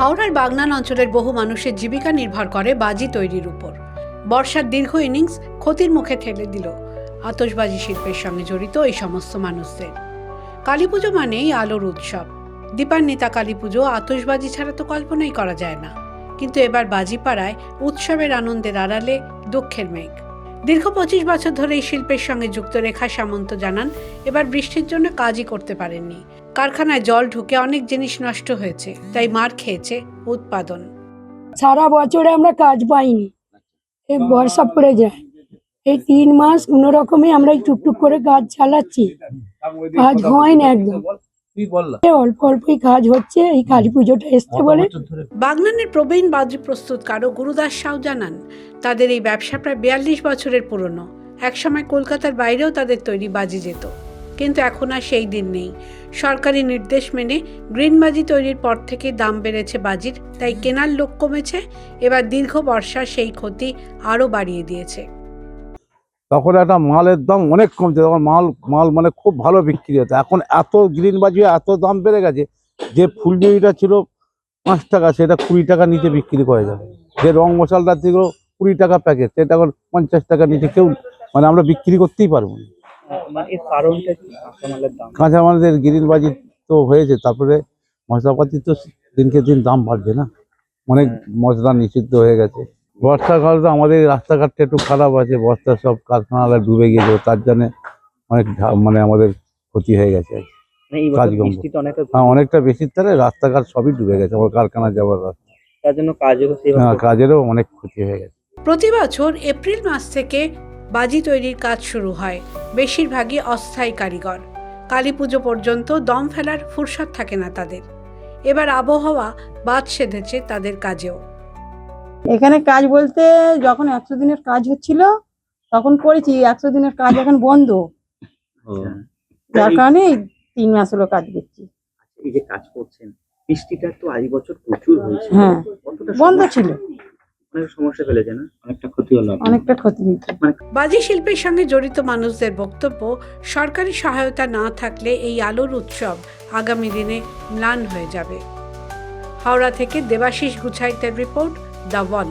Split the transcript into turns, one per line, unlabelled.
হাওড়ার বাগনান অঞ্চলের বহু মানুষের জীবিকা নির্ভর করে বাজি তৈরির উপর। বর্ষার দীর্ঘ ইনিংস ক্ষতির মুখে ঠেলে দিল। আতশবাজি শিল্পের সঙ্গে জড়িত এই সমস্ত মানুষদের। কালীপুজো মানেই আলোর উৎসব। দীপান্বিতা কালীপুজো আতশবাজি ছাড়া তো কল্পনাই করা যায় না। কিন্তু এবার বাজিপাড়ায় উৎসবের আনন্দের আড়ালে দুঃখের মেঘ। দীর্ঘ পঁচিশ বছর ধরে এই শিল্পের সঙ্গে যুক্ত রেখা সামন্ত জানান, এবার বৃষ্টির জন্য কাজই করতে পারেননি। কারখানায় জল ঢুকে অনেক জিনিস নষ্ট হয়েছে তাই মার খেয়েছে উৎপাদন।
সারা বছরে আমরা কাজ পাইনি। এই বর্ষা পড়ে যায়। এই তিন মাস কোনো রকমে আমরা এই টুকটুক করে কাজ চালাচ্ছি। কাজ হয় না। একদম অল্প অল্পই কাজ হচ্ছে এই কালী পুজোটা এসছে বলে।
বাগনানের প্রবীণ বাদ্রি প্রস্তুতকারক গুরুদাস সাউ জানান তাদের এই ব্যবসা প্রায় বিয়াল্লিশ বছরের পুরনো। একসময় কলকাতার বাইরেও তাদের তৈরি বাজি যেত। কিন্তু এখন আর সেই দিন নেই। সরকারি নির্দেশ মেনে গ্রিন বাজি তৈরির পর থেকে দাম বেড়েছে বাজির, তাই কেনার লোক কমেছে। এবার দীর্ঘ বর্ষা সেই ক্ষতি আরও বাড়িয়ে দিয়েছে।
তখন একটা মালের দাম অনেক কমছে, তখন মাল মাল মানে খুব ভালো বিক্রি হতো। এখন এত গ্রিন বাজি এত দাম বেড়ে গেছে, যে ফুলজুরিটা ছিল পাঁচ টাকা, সেটা কুড়ি টাকা নিচে বিক্রি করে যাবে। যে রং মশলাটা ছিল কুড়ি টাকা প্যাকেট, সেটা এখন পঞ্চাশ টাকা নিচে কেউ মানে আমরা বিক্রি করতেই পারব না।
এর কারণটা কি? কাঁচামালের দাম।
কাঁচা মালের বাজি তো হয়েছে তারপরে মশলাপাতি তো দিনকে দিন দাম বাড়ছে না। অনেক মশলা নিষিদ্ধ হয়ে গেছে। বর্ষাকাল তো আমাদের রাস্তাঘাটটা একটু খারাপ আছে বর্ষা সব কারখানাটা ডুবে গিয়েছে তার জন্য অনেক মানে আমাদের ক্ষতি হয়ে গেছে আর কি।
মানে
কাজকর্ম।
অনেকটা
হ্যাঁ অনেকটা বেশি তারে রাস্তাঘাট সবই ডুবে গেছে আমার কারখানা যাওয়ার রাস্তা।
তার জন্য সেভাবে
হ্যাঁ, কাজেরও অনেক ক্ষতি হয়ে গেছে।
প্রতি বছর এপ্রিল মাস থেকে বাজি তৈরির কাজ শুরু হয়। বেশিরভাগই অস্থায়ী কারিগর। কালী পুজো পর্যন্ত দম ফেলার ফুরসত থাকে না তাদের। এবার আবহাওয়া বাদ সেধেছে তাদের কাজেও।
এখানে কাজ বলতে যখন একশো দিনের কাজ হচ্ছিল তখন করেছি। একশো দিনের কাজ এখন বন্ধ। যার কারণে তিন মাস হলো কাজ করছি
এই যে কাজ করছেন বৃষ্টিটা তো আজ বছর প্রচুর হয়েছে
হ্যাঁ বন্ধ ছিল।
অনেক সমস্যা ফেলেছে না? অনেকটা ক্ষতি হলো
অনেকটা ক্ষতি হয়েছে
বাজি শিল্পের সঙ্গে জড়িত মানুষদের বক্তব্য সরকারি সহায়তা না থাকলে এই আলোর উৎসব আগামী দিনে ম্লান হয়ে যাবে। হাওড়া থেকে দেবাশিস গুছাইতের রিপোর্ট দ্য ওয়াল।